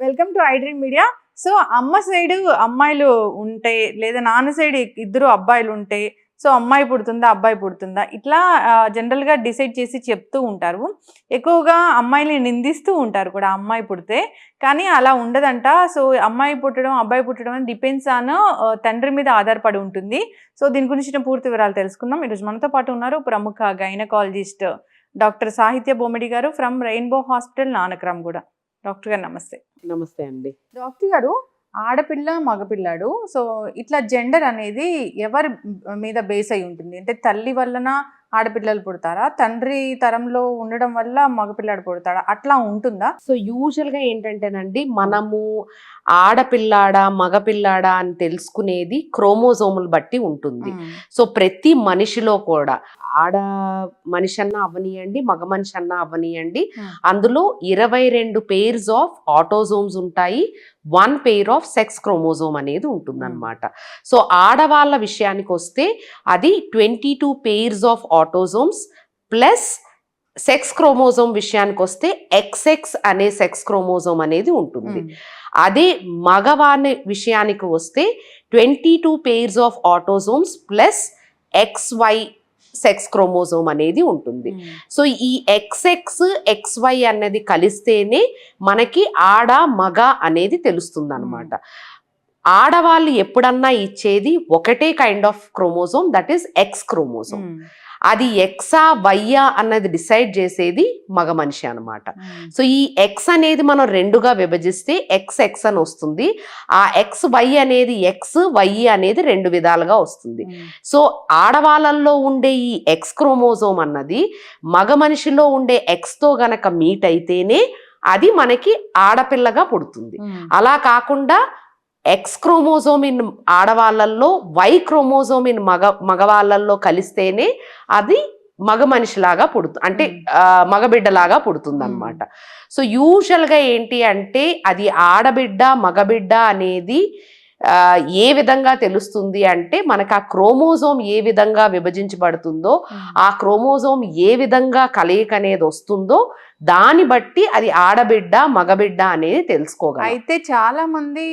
Welcome to iDream media. So అమ్మ side అమ్మాయిలు ఉంటే లేదా నాన్న సైడ్ ఇద్దరు అబ్బాయిలు ఉంటే సో అమ్మాయి పుడుతుందా అబ్బాయి పుడుతుందా ఇట్లా జనరల్గా డిసైడ్ చేసి చెప్తూ ఉంటారు. ఎక్కువగా అమ్మాయిని నిందిస్తూ ఉంటారు కూడా అమ్మాయి పుడితే. కానీ అలా ఉండదంట. సో అమ్మాయి పుట్టడం అబ్బాయి పుట్టడం అని డిపెండ్స్ ఆన్ తండ్రి మీద ఆధారపడి ఉంటుంది. సో దీని గురించిన పూర్తి వివరాలు తెలుసుకుందాం. ఈరోజు మనతో పాటు ఉన్నారు ప్రముఖ గైనకాలజిస్ట్ డాక్టర్ సాహిత్య బొమ్మిడి గారు ఫ్రమ్ రెయిన్బో హాస్పిటల్ నానక్రామ్ కూడా డాక్టర్ గారు నమస్తే. నమస్తే అండి. డాక్టర్ గారు ఆడపిల్ల మగపిల్లాడు సో ఇట్లా జెండర్ అనేది ఎవరి మీద బేస్ అయి ఉంటుంది? అంటే తల్లి వలన ఆడపిల్లలు పుడతారా? తండ్రి తరంలో ఉండడం వల్ల మగపిల్లాడు పుడతాడా? అట్లా ఉంటుందా? సో యూజువల్గా ఏంటంటేనండి మనము ఆడపిల్లాడా మగపిల్లాడా అని తెలుసుకునేది క్రోమోజోములు బట్టి ఉంటుంది. సో ప్రతి మనిషిలో కూడా ఆడ మనిషి అన్న అవనియండి మగ మనిషి అన్న అవనియండి. అందులో ఇరవై రెండు పేర్స్ ఆఫ్ ఆటోజోమ్స్ ఉంటాయి. One pair of sex chromosome అనేది ఉంటుందన్నమాట. సో ఆడవాళ్ళ విషయానికి వస్తే అది twenty two pairs of autosomes plus sex chromosome విషయానికి వస్తే ఎక్స్ఎక్స్ అనే సెక్స్ క్రోమోజోమ్ అనేది ఉంటుంది. అదే మగవాని విషయానికి వస్తే twenty two pairs of autosomes plus X Y sex chromosome అనేది ఉంటుంది. సో ఈ ఎక్స్ఎక్స్ ఎక్స్వై అన్నది కలిస్తేనే మనకి ఆడ మగ అనేది తెలుస్తుంది అనమాట ఆడవాళ్ళు ఎప్పుడన్నా ఇచ్చేది ఒకటే kind of chromosome that is X chromosome అది ఎక్సా వయ్యా అన్నది డిసైడ్ చేసేది మగ మనిషి అనమాట సో ఈ ఎక్స్ అనేది మనం రెండుగా విభజిస్తే ఎక్స్ ఎక్స్ అని వస్తుంది. ఆ ఎక్స్ వై అనేది ఎక్స్ వై అనేది రెండు విధాలుగా వస్తుంది. సో ఆడవాళ్ళల్లో ఉండే ఈ ఎక్స్ క్రోమోజోమ్ అన్నది మగ మనిషిలో ఉండే ఎక్స్తో గనక మీట్ అయితేనే అది మనకి ఆడపిల్లగా పుడుతుంది. అలా కాకుండా ఎక్స్ క్రోమోజోమ్ ఇన్ ఆడవాళ్ళల్లో వై క్రోమోజోమ్ ఇన్ మగ మగవాళ్ళల్లో కలిస్తేనే అది మగ మనిషిలాగా పుడుతుంది అంటే మగబిడ్డలాగా పుడుతుంది అనమాట సో యూజువల్గా ఏంటి అంటే అది ఆడబిడ్డ మగబిడ్డ అనేది ఏ విధంగా తెలుస్తుంది అంటే మనకు ఆ క్రోమోజోమ్ ఏ విధంగా విభజించబడుతుందో ఆ క్రోమోజోమ్ ఏ విధంగా కలయిక అనేది వస్తుందో దాన్ని బట్టి అది ఆడబిడ్డ మగబిడ్డ అనేది తెలుసుకోగలం. అయితే చాలా మంది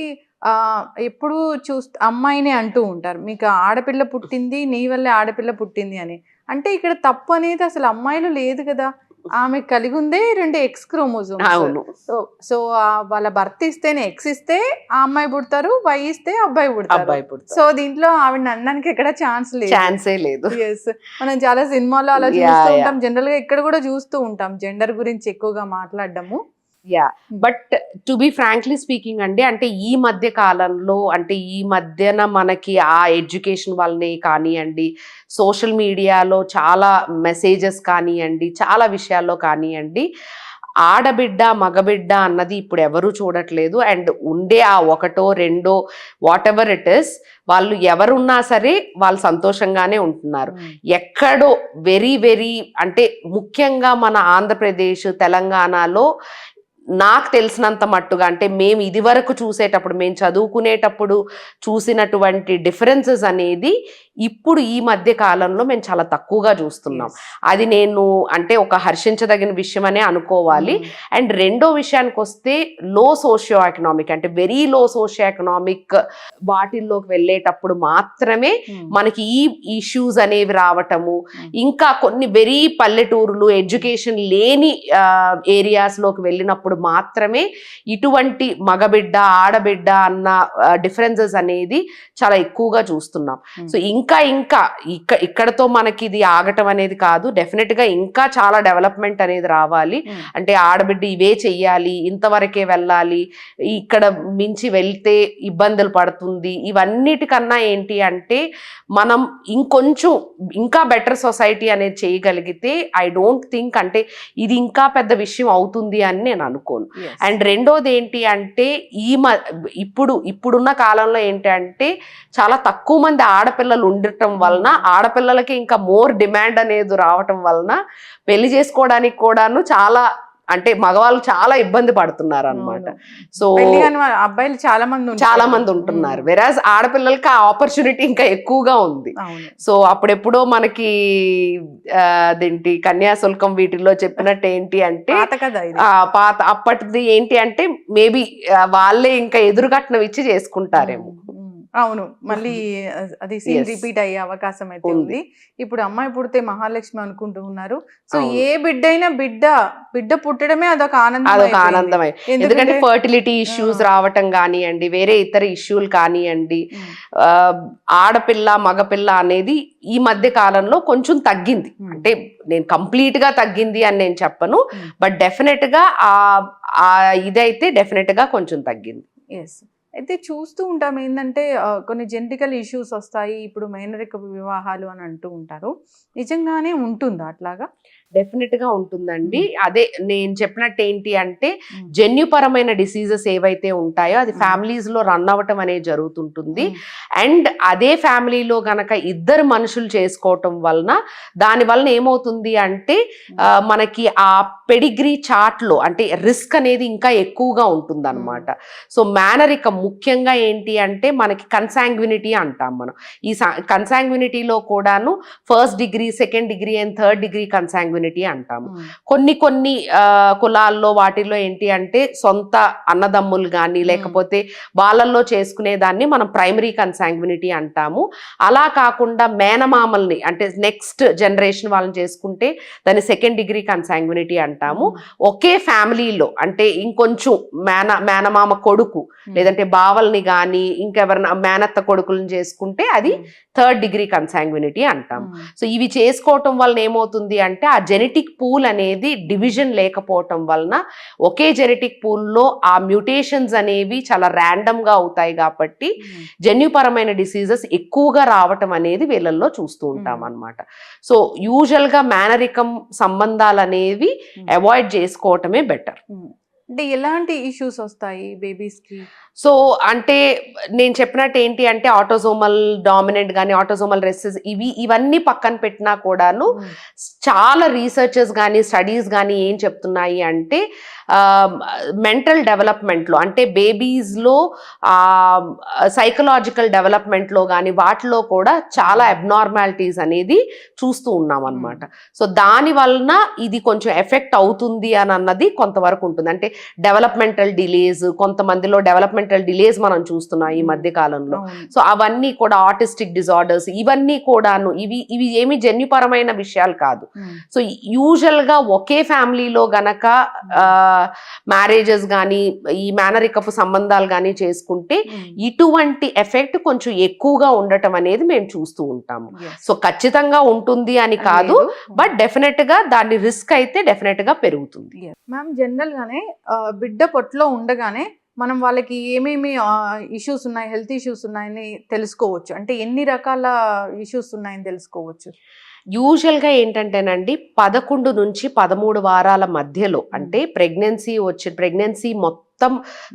ఎప్పుడు చూస్త అమ్మాయిని అంటూ ఉంటారు. మీకు ఆడపిల్ల పుట్టింది నీ వల్లే ఆడపిల్ల పుట్టింది అని. అంటే ఇక్కడ తప్పు అనేది అసలు అమ్మాయిలు లేదు కదా. ఆమె కలిగి ఉందే రెండు ఎక్స్ క్రోమోజోమ్ అవును. సో వాళ్ళ భర్త ఇస్తేనే ఎక్స్ ఇస్తే ఆ అమ్మాయి పుడతారు వై ఇస్తే అబ్బాయి పుడతారు. సో దీంట్లో ఆవిడ అనడానికి ఎక్కడ ఛాన్స్ లేదు. ఛాన్సే లేదు. Yes. మనం చాలా సినిమాలో అలా చూస్తూ. ఉంటాం. జనరల్గా ఇక్కడ కూడా చూస్తూ ఉంటాం. జెండర్ గురించి ఎక్కువగా మాట్లాడడము. Yeah. But to be frankly speaking అండి అంటే ఈ మధ్య కాలంలో అంటే ఈ మధ్యన మనకి ఆ ఎడ్యుకేషన్ వల్లనే కానివ్వండి సోషల్ మీడియాలో చాలా మెసేజెస్ కానివ్వండి చాలా విషయాల్లో కానివ్వండి ఆడబిడ్డ మగబిడ్డ అన్నది ఇప్పుడు ఎవరు చూడట్లేదు. అండ్ ఉండే ఆ ఒకటో రెండో వాట్ ఎవర్ ఇట్ ఇస్ వాళ్ళు ఎవరున్నా సరే వాళ్ళు సంతోషంగానే ఉంటున్నారు. ఎక్కడో వెరీ వెరీ అంటే ముఖ్యంగా మన ఆంధ్రప్రదేశ్ తెలంగాణలో నాకు తెలిసినంత మట్టుగా అంటే మేము ఇదివరకు చూసేటప్పుడు మేము చదువుకునేటప్పుడు చూసినటువంటి డిఫరెన్సెస్ అనేది ఇప్పుడు ఈ మధ్య కాలంలో మేము చాలా తక్కువగా చూస్తున్నాం. అది నేను అంటే ఒక హర్షించదగిన విషయం అనే అనుకోవాలి అండ్ రెండో విషయానికి వస్తే లో సోషియో ఎకనామిక్ అంటే వెరీ లో సోషియో ఎకనామిక్ వాటిల్లోకి వెళ్ళేటప్పుడు మాత్రమే మనకి ఈ ఇష్యూస్ అనేవి రావటము. ఇంకా కొన్ని వెరీ పల్లెటూరులు ఎడ్యుకేషన్ లేని ఏరియాస్లోకి వెళ్ళినప్పుడు మాత్రమే ఇటువంటి మగబిడ్డ ఆడబిడ్డ అన్న డిఫరెన్సెస్ అనేది చాలా ఎక్కువగా చూస్తున్నాం. Hmm. సో ఇంకా ఇంకా ఇక్క ఇక్కడతో మనకి ఇది ఆగటం అనేది కాదు. డెఫినెట్గా ఇంకా చాలా డెవలప్మెంట్ అనేది రావాలి. అంటే ఆడబిడ్డ ఇవే చెయ్యాలి ఇంతవరకే వెళ్ళాలి ఇక్కడ మించి వెళ్తే ఇబ్బందులు పడుతుంది. ఇవన్నిటికన్నా ఏంటి అంటే మనం ఇంకొంచెం ఇంకా బెటర్ సొసైటీ అనేది చేయగలిగితే ఐ డోంట్ థింక్ అంటే ఇది ఇంకా పెద్ద విషయం అవుతుంది అని నేను అనుకోను. అండ్ రెండోది ఏంటి అంటే ఈ ఇప్పుడు ఇప్పుడున్న కాలంలో ఏంటి అంటే చాలా తక్కువ మంది ఆడపిల్లలు ఉండటం వలన ఆడపిల్లలకి ఇంకా మోర్ డిమాండ్ అనేది రావటం వలన పెళ్ళి చేసుకోవడానికి కూడాను చాలా అంటే మగవాళ్ళు చాలా ఇబ్బంది పడుతున్నారు అనమాట సో అబ్బాయిలు చాలా మంది. చాలా మంది ఉంటున్నారు. వెరాజ్ ఆడపిల్లలకి ఆ ఆపర్చునిటీ ఇంకా ఎక్కువగా ఉంది. సో అప్పుడెప్పుడో మనకి అదేంటి కన్యాశుల్కం వీటిల్లో చెప్పినట్టు ఏంటి అంటే పాత అప్పటిది ఏంటి అంటే మేబీ వాళ్ళే ఇంకా ఎదురుకట్నం ఇచ్చి చేసుకుంటారేమో. అవును మళ్ళీ అది సీన్. రిపీట్ అయ్యే అవకాశం అయితే ఉంది. ఇప్పుడు అమ్మాయి పుడితే మహాలక్ష్మి అనుకుంటూ ఉన్నారు సో. ఏ బిడ్డ అయినా బిడ్డ బిడ్డ పుట్టడమే అదొక ఆనందం అదొక. ఆనందమే ఎందుకంటే ఫర్టిలిటీ ఇష్యూస్. రావటం కానివ్వండి వేరే ఇతర ఇష్యూలు కానివ్వండి ఆడపిల్ల మగపిల్ల అనేది ఈ మధ్య కాలంలో కొంచెం తగ్గింది. అంటే నేను కంప్లీట్గా తగ్గింది అని నేను చెప్పను. బట్ డెఫినెట్గా ఆ ఇదైతే డెఫినెట్గా కొంచెం తగ్గింది ఎస్ అయితే చూస్తూ ఉంటాం. ఏంటంటే కొన్ని జెనటికల్ ఇష్యూస్ వస్తాయి. ఇప్పుడు మేనరిక వివాహాలు అని అంటూ ఉంటారు. నిజంగానే ఉంటుందా అట్లాగా? డెఫినెట్గా ఉంటుందండి అదే నేను చెప్పినట్టు ఏంటి అంటే. జన్యుపరమైన డిసీజెస్ ఏవైతే ఉంటాయో అది Mm. ఫ్యామిలీస్లో రన్ అవ్వటం అనేది జరుగుతుంటుంది. అండ్ అదే ఫ్యామిలీలో గనక ఇద్దరు మనుషులు చేసుకోవటం వలన దాని వలన ఏమవుతుంది అంటే మనకి ఆ పెడిగ్రీ చార్ట్లో అంటే రిస్క్ అనేది ఇంకా ఎక్కువగా ఉంటుంది అనమాట సో మేనరికం ముఖ్యంగా ఏంటి అంటే మనకి కన్సాంగ్వినిటీ అంటాం మనం. ఈ కన్సాంగ్వినిటీలో కూడాను first degree second degree and third degree consanguinity అంటాము. కొన్ని కొన్ని కులాల్లో వాటిల్లో ఏంటి అంటే సొంత అన్నదమ్ములు కానీ లేకపోతే వాళ్ళల్లో చేసుకునే దాన్ని మనం ప్రైమరీ కన్సాంగ్వినిటీ అంటాము. అలా కాకుండా మేనమామల్ని అంటే నెక్స్ట్ జనరేషన్ వాళ్ళని చేసుకుంటే దాన్ని సెకండ్ డిగ్రీ కన్సాంగ్వినిటీ అంటాము ఒకే ఫ్యామిలీలో అంటే ఇంకొంచెం మేన మేనమామ కొడుకు. లేదంటే బావల్ని కానీ ఇంకెవరైనా మేనత్త కొడుకులను చేసుకుంటే అది. థర్డ్ డిగ్రీ కన్సాంగ్వినిటీ అంటాము ఉమ్. సో ఇవి చేసుకోవటం వలన ఏమవుతుంది అంటే ఆ జెనెటిక్ పూల్ అనేది డివిజన్ లేకపోవటం వలన ఒకే జెనెటిక్ పూల్లో ఆ మ్యూటేషన్స్ అనేవి చాలా గా అవుతాయి కాబట్టి. జన్యుపరమైన డిసీజెస్ ఎక్కువగా రావటం అనేది వీళ్ళల్లో చూస్తూ ఉంటాం. అనమాట సో యూజువల్గా మేనరికం సంబంధాలు అనేవి. అవాయిడ్ చేసుకోవటమే బెటర్ ఉమ్. అంటే ఎలాంటి ఇష్యూస్ వస్తాయి బేబీస్కి సో అంటే నేను చెప్పినట్టు ఏంటి అంటే ఆటోజోమల్ డామినెంట్ కానీ ఆటోజోమల్ రెసెస్ ఇవి ఇవన్నీ పక్కన పెట్టినా కూడాను ఉమ్. చాలా రీసెర్చెస్ కానీ స్టడీస్ కానీ ఏం చెప్తున్నాయి అంటే మెంటల్ డెవలప్మెంట్లో అంటే బేబీస్లో సైకలాజికల్ డెవలప్మెంట్లో కానీ వాటిలో కూడా చాలా అబ్నార్మాలిటీస్ అనేది చూస్తూ ఉన్నాం అనమాట సో దాని వలన ఇది కొంచెం ఎఫెక్ట్ అవుతుంది అని అన్నది కొంతవరకు ఉంటుంది. అంటే డెవలప్మెంటల్ డిలేస్ కొంతమందిలో డెవలప్మెంటల్ డిలేస్ మనం చూస్తున్నాం ఈ మధ్య కాలంలో. సో అవన్నీ కూడా ఆటిస్టిక్ డిజార్డర్స్ ఇవన్నీ కూడాను ఇవి ఇవి ఏమి జన్యుపరమైన విషయాలు కాదు. ఉమ్. సో యూజువల్గా ఒకే ఫ్యామిలీలో గనక మ్యారేజెస్ కానీ ఈ మేనరికపు సంబంధాలు కానీ చేసుకుంటే ఉమ్. ఇటువంటి ఎఫెక్ట్ కొంచెం ఎక్కువగా ఉండటం అనేది మేము చూస్తూ ఉంటాము. సో ఖచ్చితంగా ఉంటుంది అని కాదు లేదు. బట్ డెఫినెట్గా దాని రిస్క్ అయితే డెఫినెట్గా పెరుగుతుంది మ్యామ్ జనరల్ గానే బిడ్డ పొట్టలో ఉండగానే మనం వాళ్ళకి ఏమేమి ఇష్యూస్ ఉన్నాయి హెల్త్ ఇష్యూస్ ఉన్నాయని తెలుసుకోవచ్చు అంటే ఎన్ని రకాల ఇష్యూస్ ఉన్నాయని తెలుసుకోవచ్చు యూజువల్గా ఏంటంటేనండి పదకొండు నుంచి పదమూడు వారాల మధ్యలో అంటే ప్రెగ్నెన్సీ వచ్చి ప్రెగ్నెన్సీ మొత్తం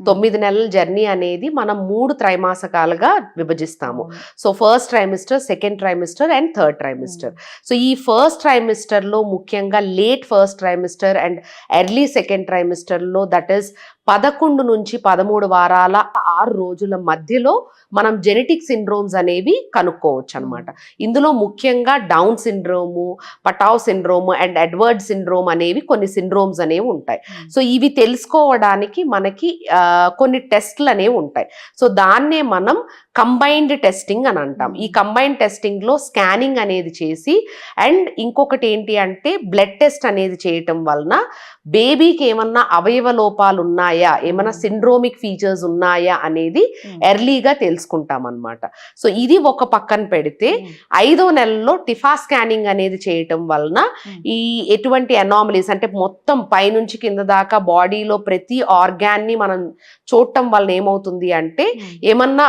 తొమ్మిది నెలల జర్నీ అనేది మనం మూడు త్రైమాసికాలుగా విభజిస్తాము. So first trimester second trimester and third trimester. So ఈ ఫస్ట్ ట్రైమిస్టర్లో ముఖ్యంగా late first trimester and early second ట్రైమిస్టర్లో that is పదకొండు నుంచి పదమూడు వారాల ఆరు రోజుల మధ్యలో మనం జెనెటిక్ సిండ్రోమ్స్ అనేవి కనుక్కోవచ్చు అనమాట ఇందులో ముఖ్యంగా Down syndrome Patau syndrome and Edward syndrome అనేవి కొన్ని సిండ్రోమ్స్ అనేవి ఉంటాయి. సో ఇవి తెలుసుకోవడానికి మనకి ఆ, కొన్ని టెస్ట్లు అనేవి ఉంటాయి. సో దాన్నే మనం కంబైన్డ్ టెస్టింగ్ అని అంటాం ఈ కంబైన్డ్ టెస్టింగ్లో స్కానింగ్ అనేది చేసి అండ్ ఇంకొకటి ఏంటి అంటే బ్లడ్ టెస్ట్ అనేది చేయటం వలన బేబీకి ఏమన్నా అవయవ లోపాలు ఉన్నాయా ఏమన్నా సిండ్రోమిక్ ఫీచర్స్ ఉన్నాయా అనేది. ఎర్లీగా తెలుసుకుంటాం అనమాట సో ఇది ఒక పక్కన పెడితే. ఐదో నెలలో టిఫా స్కానింగ్ అనేది చేయటం వలన. ఈ ఎటువంటి అనామలీస్ అంటే మొత్తం పైనుంచి కింద దాకా బాడీలో ప్రతి ఆర్గాన్ని మనం చూడటం వలన ఏమవుతుంది అంటే. ఏమన్నా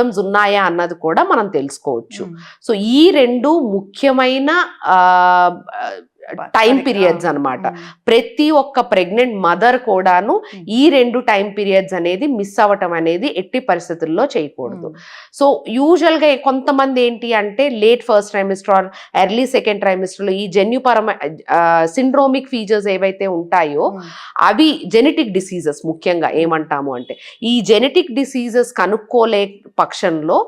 ప్రాబ్లమ్స్ ఉన్నాయా అన్నది కూడా మనం తెలుసుకోవచ్చు. సో ఈ రెండు ముఖ్యమైన టైం పీరియడ్స్ అన్నమాట. ప్రతి ఒక్క ప్రెగ్నెంట్ మదర్ కూడాను ఈ రెండు టైం పీరియడ్స్ అనేది మిస్ అవ్వటం అనేది ఎట్టి పరిస్థితుల్లో చేయకూడదు. సో యూజువల్గా కొంతమంది ఏంటి అంటే late first trimester or early second ట్రైమిస్టర్లో ఈ జన్యుపరమ సిండ్రోమిక్ ఫీచర్స్ ఏవైతే ఉంటాయో అవి జెనెటిక్ డిసీజెస్ ముఖ్యంగా ఏమంటాము అంటే ఈ జెనెటిక్ డిసీజెస్ కనుక్కోలే పక్షంలో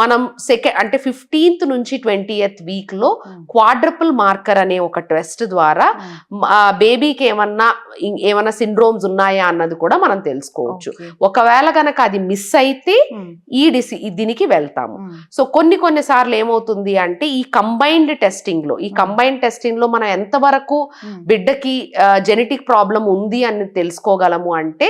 మనం సెకండ్ అంటే ఫిఫ్టీన్త్ నుంచి ట్వంటీయత్ వీక్లో క్వాడ్రపుల్ మార్కర్ అనే ఒక టెస్ట్ ద్వారా బేబీకి ఏమన్నా ఏమన్నా సిండ్రోమ్స్ ఉన్నాయా అన్నది కూడా మనం తెలుసుకోవచ్చు. ఒకవేళ గనక అది మిస్ అయితే ఈ డిసి దీనికి వెళ్తాము. సో కొన్ని కొన్ని సార్లు ఏమవుతుంది అంటే ఈ కంబైన్డ్ టెస్టింగ్లో ఈ. కంబైన్డ్ టెస్టింగ్లో మనం ఎంతవరకు బిడ్డకి జెనెటిక్ ప్రాబ్లం ఉంది అని తెలుసుకోగలము అంటే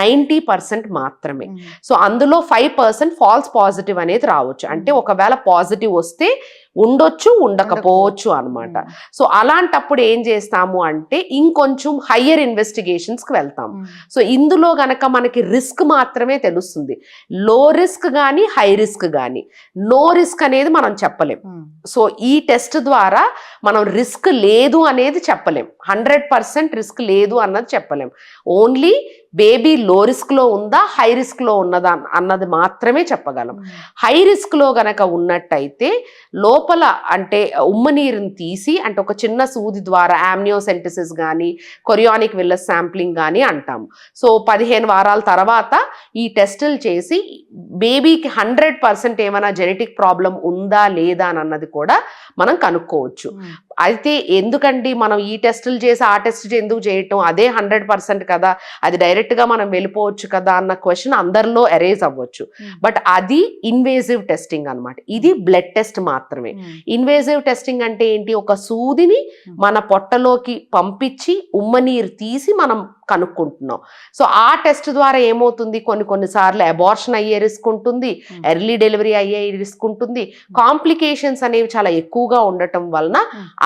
నైంటీ పర్సెంట్ మాత్రమే. సో అందులో ఫైవ్ పర్సెంట్ ఫాల్స్ పాజిటివ్ అనేది రావచ్చు. అంటే ఒకవేళ పాజిటివ్ వస్తే ఉండొచ్చు ఉండకపోవచ్చు. అన్నమాట. సో అలాంటప్పుడు ఏం చేస్తాము అంటే ఇంకొంచెం హయ్యర్ ఇన్వెస్టిగేషన్స్కి వెళ్తాం. సో ఇందులో గనక మనకి రిస్క్ మాత్రమే తెలుస్తుంది. లో రిస్క్ కానీ హై రిస్క్ కానీ నో రిస్క్ అనేది మనం చెప్పలేం. సో ఈ టెస్ట్ ద్వారా మనం రిస్క్ లేదు అనేది చెప్పలేం. హండ్రెడ్ పర్సెంట్ రిస్క్ లేదు అన్నది చెప్పలేం. ఓన్లీ బేబీ లో రిస్క్లో ఉందా? హై రిస్క్లో ఉన్నదా? అన్నది మాత్రమే చెప్పగలం. హై రిస్క్లో గనక ఉన్నట్టయితే లోపల అంటే ఉమ్మ నీరుని తీసి అంటే ఒక చిన్న సూది ద్వారా ఆమ్నియోసెంటిసిస్ కానీ కొరియానిక్ విల్లస్ శాంప్లింగ్ కానీ అంటాము. సో పదిహేను వారాల తర్వాత ఈ టెస్టులు చేసి బేబీకి హండ్రెడ్ పర్సెంట్ ఏమైనా జెనెటిక్ ప్రాబ్లం ఉందా లేదా అని అన్నది కూడా మనం కనుక్కోవచ్చు. అయితే ఎందుకండి మనం ఈ టెస్టులు చేసి ఆ టెస్ట్ ఎందుకు చేయటం? అదే హండ్రెడ్ పర్సెంట్ కదా. అది డైరెక్ట్గా మనం వెళ్ళిపోవచ్చు కదా అన్న క్వశ్చన్ అందరిలో ఎరేజ్ అవ్వచ్చు. బట్ అది ఇన్వేజివ్ టెస్టింగ్ అన్నమాట. ఇది బ్లడ్ టెస్ట్ మాత్రమే. ఇన్వేజివ్ టెస్టింగ్ అంటే ఏంటి? ఒక సూదిని మన పొట్టలోకి పంపించి ఉమ్మ నీరు తీసి మనం కనుక్కుంటున్నాం. సో ఆ టెస్ట్ ద్వారా ఏమవుతుంది? కొన్ని కొన్నిసార్లు అబార్షన్ అయ్యే రిస్క్ ఉంటుంది. ఎర్లీ డెలివరీ అయ్యే రిస్క్ ఉంటుంది. కాంప్లికేషన్స్ అనేవి చాలా ఎక్కువగా ఉండటం వలన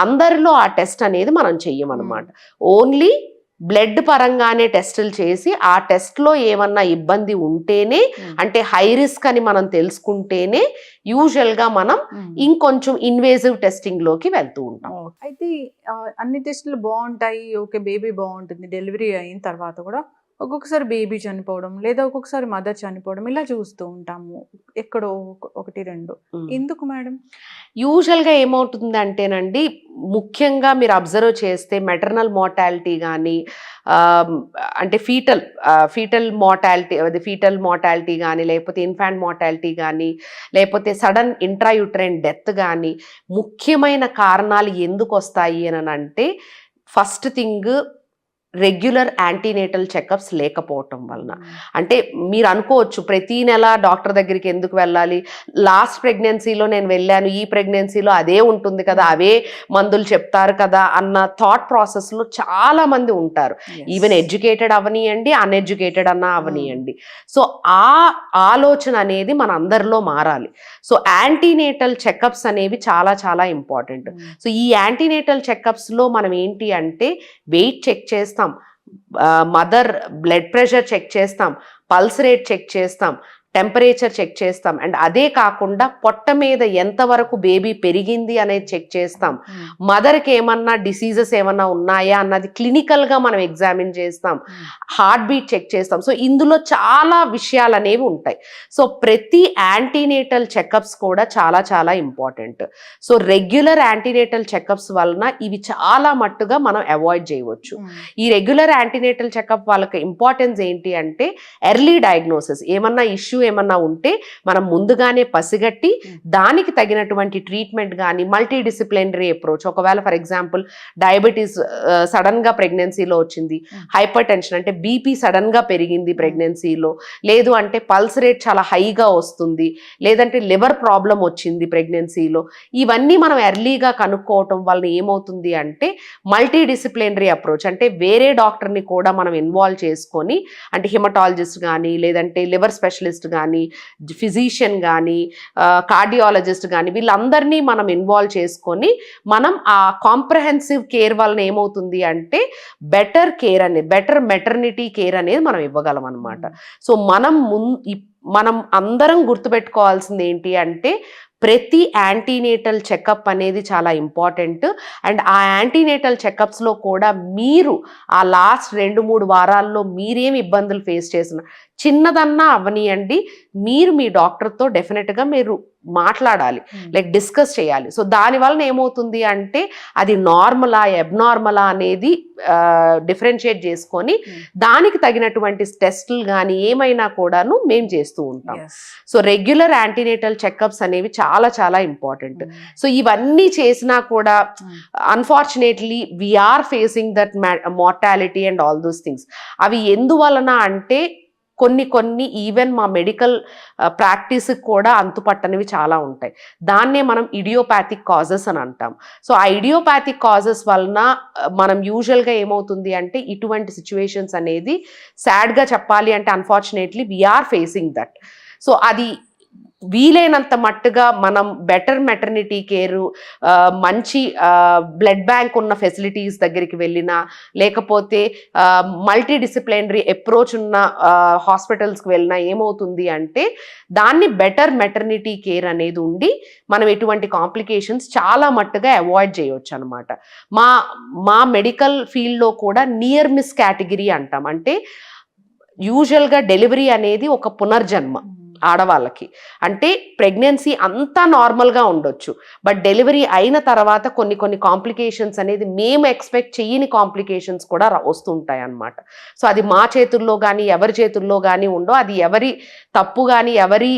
అందరిలో ఆ టెస్ట్ అనేది మనం చెయ్యమన్నమాట. ఓన్లీ బ్లడ్ పరంగానే టెస్టులు చేసి ఆ టెస్ట్లో ఏమన్నా ఇబ్బంది ఉంటేనే అంటే హై రిస్క్ అని మనం తెలుసుకుంటేనే యూజువల్గా మనం ఇంకొంచెం ఇన్వేజివ్ టెస్టింగ్లోకి వెళ్తూ ఉంటాం. అయితే అన్ని టెస్టులు బాగుంటాయి. ఓకే బేబీ బాగుంటుంది. డెలివరీ అయిన తర్వాత కూడా ఒక్కొక్కసారి బేబీ చనిపోవడం లేదా ఒక్కొక్కసారి మదర్ చనిపోవడం ఇలా చూస్తూ ఉంటాము. ఎక్కడో ఒక- ఒకటి రెండు. ఎందుకు మేడం? యూజువల్గా ఏమవుతుంది అంటేనండి ముఖ్యంగా మీరు అబ్జర్వ్ చేస్తే మెటర్నల్ మోర్టాలిటీ కానీ అంటే ఫీటల్ ఫీటల్ మోర్టాలిటీ అది ఫీటల్ మోర్టాలిటీ కానీ లేకపోతే ఇన్ఫాంట్ మోర్టాలిటీ కానీ లేకపోతే సడన్ ఇంట్రాయుట్రైన్ డెత్ కానీ ముఖ్యమైన కారణాలు ఎందుకు వస్తాయి అని అంటే first thing regular antenatal checkups లేకపోవటం వలన. అంటే మీరు అనుకోవచ్చు ప్రతి నెల డాక్టర్ దగ్గరికి ఎందుకు వెళ్ళాలి? లాస్ట్ ప్రెగ్నెన్సీలో నేను వెళ్ళాను ఈ ప్రెగ్నెన్సీలో అదే ఉంటుంది కదా అవే మందులు చెప్తారు కదా అన్న థాట్ ప్రాసెస్లో చాలా మంది ఉంటారు ఈవెన్ ఎడ్యుకేటెడ్ అవనియండి అన్ఎడ్యుకేటెడ్ అన్న అవనియండి. సో ఆ ఆలోచన అనేది మన అందరిలో మారాలి. సో యాంటీనేటల్ చెకప్స్ అనేవి చాలా చాలా ఇంపార్టెంట్. సో ఈ యాంటీనేటల్ చెకప్స్లో మనం ఏంటి అంటే వెయిట్ చెక్ చేస్తాం మదర్ బ్లడ్ ప్రెషర్ చెక్ చేస్తాం. పల్స్ రేట్ చెక్ చేస్తాం. టెంపరేచర్ చెక్ చేస్తాం. అండ్ అదే కాకుండా పొట్ట మీద ఎంతవరకు బేబీ పెరిగింది అనేది చెక్ చేస్తాం. మదర్కి ఏమన్నా డిసీజెస్ ఏమన్నా ఉన్నాయా అన్నది క్లినికల్గా మనం ఎగ్జామిన్ చేస్తాం. హార్ట్ బీట్ చెక్ చేస్తాం. సో ఇందులో చాలా విషయాలు అనేవి ఉంటాయి. సో ప్రతి యాంటీనేటల్ చెకప్స్ కూడా చాలా చాలా important. So regular antenatal checkups వలన ఇవి చాలా మట్టుగా మనం అవాయిడ్ చేయవచ్చు. ఈ రెగ్యులర్ యాంటీనేటల్ చెకప్ వాళ్ళకి ఇంపార్టెన్స్ ఏంటి అంటే ఎర్లీ డయాగ్నోసిస్. ఏమన్నా ఇష్యూ ఏమన్నా ఉంటే మనం ముందుగానే పసిగట్టి దానికి తగినటువంటి ట్రీట్మెంట్ కానీ మల్టీ డిసిప్లినరీ అప్రోచ్ ఒకవేళ ఫర్ ఎగ్జాంపుల్ డయాబెటీస్ సడన్గా ప్రెగ్నెన్సీలో వచ్చింది హైపర్ టెన్షన్ అంటే బీపీ సడన్గా పెరిగింది ప్రెగ్నెన్సీలో లేదు అంటే పల్స్ రేట్ చాలా హైగా వస్తుంది లేదంటే లివర్ ప్రాబ్లం వచ్చింది ప్రెగ్నెన్సీలో ఇవన్నీ మనం ఎర్లీగా కనుక్కోవటం వలన ఏమవుతుంది అంటే మల్టీ డిసిప్లినరీ అప్రోచ్ అంటే వేరే డాక్టర్ని కూడా మనం ఇన్వాల్వ్ చేసుకొని అంటే హిమటాలజిస్ట్ కానీ లేదంటే లివర్ స్పెషలిస్ట్ కానీ ఫిజీషియన్ కానీ కార్డియాలజిస్ట్ కానీ వీళ్ళందరినీ మనం ఇన్వాల్వ్ చేసుకొని మనం ఆ కాంప్రహెన్సివ్ కేర్ వలన ఏమవుతుంది అంటే బెటర్ కేర్ అనేది బెటర్ మెటర్నిటీ కేర్ అనేది మనం ఇవ్వగలం అనమాట సో మనం ముం మనం అందరం గుర్తుపెట్టుకోవాల్సింది ఏంటి అంటే ప్రతి యాంటీనేటల్ చెకప్ అనేది చాలా ఇంపార్టెంట్. అండ్ ఆ యాంటీనేటల్ చెకప్స్లో కూడా మీరు ఆ లాస్ట్ రెండు మూడు వారాల్లో మీరేం ఇబ్బందులు ఫేస్ చేసిన చిన్నదన్నా అవనియండి. మీరు మీ డాక్టర్తో డెఫినెట్గా మీరు మాట్లాడాలి. లైక్ డిస్కస్ చేయాలి. సో దాని వలన ఏమవుతుంది అంటే అది నార్మలా ఎబ్నార్మలా అనేది డిఫరెన్షియేట్ చేసుకొని దానికి తగినటువంటి టెస్టులు కానీ ఏమైనా కూడాను మేము చేస్తూ ఉంటాం. సో రెగ్యులర్ యాంటీనేటల్ చెకప్స్ అనేవి చాలా చాలా ఇంపార్టెంట్. సో ఇవన్నీ చేసినా కూడా unfortunately we are facing that mortality and all those things అవి ఎందువలన అంటే కొన్ని కొన్ని ఈవెన్ మా మెడికల్ ప్రాక్టీస్కి కూడా అంతుపట్టనివి చాలా ఉంటాయి. దాన్నే మనం ఇడియోపాథిక్ కాజెస్ అని అంటాం. సో ఆ ఇడియోపాథిక్ కాజెస్ వలన మనం యూజువల్గా ఏమవుతుంది అంటే ఇటువంటి సిచ్యువేషన్స్ అనేది సాడ్గా చెప్పాలి అంటే unfortunately we are facing that so అది వీలైనంత మట్టుగా మనం బెటర్ మెటర్నిటీ కేరు మంచి బ్లడ్ బ్యాంక్ ఉన్న ఫెసిలిటీస్ దగ్గరికి వెళ్ళినా లేకపోతే మల్టీ డిసిప్లినరీ అప్రోచ్ ఉన్న హాస్పిటల్స్కి వెళ్ళినా ఏమవుతుంది అంటే దాన్ని బెటర్ మెటర్నిటీ కేర్ అనేది ఉండి మనం ఎటువంటి కాంప్లికేషన్స్ చాలా మట్టుగా అవాయిడ్ చేయవచ్చు అనమాట మా మా మెడికల్ ఫీల్డ్లో కూడా నియర్ మిస్ కేటగిరీ అంటాం. అంటే యూజువల్గా డెలివరీ అనేది ఒక పునర్జన్మ. ఆడవాళ్ళకి. అంటే ప్రెగ్నెన్సీ అంతా నార్మల్గా ఉండొచ్చు. బట్ డెలివరీ అయిన తర్వాత కొన్ని కొన్ని కాంప్లికేషన్స్ అనేది మేము ఎక్స్పెక్ట్ చేయని కాంప్లికేషన్స్ కూడా రా- వస్తుంటాయి అన్నమాట సో అది మా చేతుల్లో కానీ ఎవరి చేతుల్లో కానీ ఉండో అది ఎవరి తప్పు కానీ ఎవరి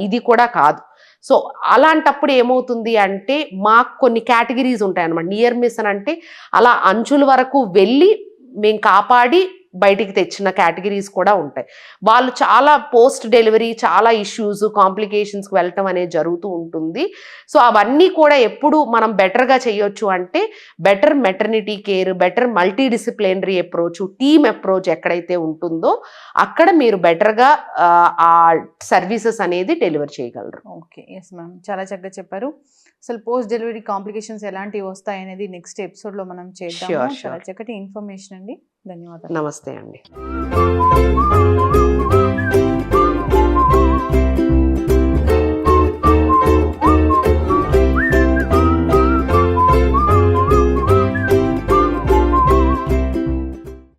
ఇది కూడా కాదు. సో అలాంటప్పుడు ఏమవుతుంది అంటే మాకు కొన్ని కేటగిరీస్ ఉంటాయి అన్నమాట నియర్ మిస్ అని అంటే అలా అంచుల వరకు వెళ్ళి మేము కాపాడి బయటికి తెచ్చిన కేటగిరీస్ కూడా ఉంటాయి. వాళ్ళు చాలా పోస్ట్ డెలివరీ చాలా ఇష్యూస్ కాంప్లికేషన్స్కి వెళ్ళటం అనేది జరుగుతూ ఉంటుంది. సో అవన్నీ కూడా ఎప్పుడు మనం బెటర్గా చేయొచ్చు అంటే better maternity care better multi disciplinary approach team approach ఎక్కడైతే ఉంటుందో అక్కడ మీరు బెటర్గా ఆ సర్వీసెస్ అనేది డెలివర్ చేయగలరు. ఓకే ఎస్ మ్యామ్ చాలా చక్కగా చెప్పారు. అసలు పోస్ట్ డెలివరీ కాంప్లికేషన్స్ ఎలాంటివి వస్తాయి అనేది నెక్స్ట్ ఎపిసోడ్లో మనం Sure, చాలా. చక్కటి ఇన్ఫర్మేషన్ అండి. ధన్యవాదాలు. నమస్తే అండి.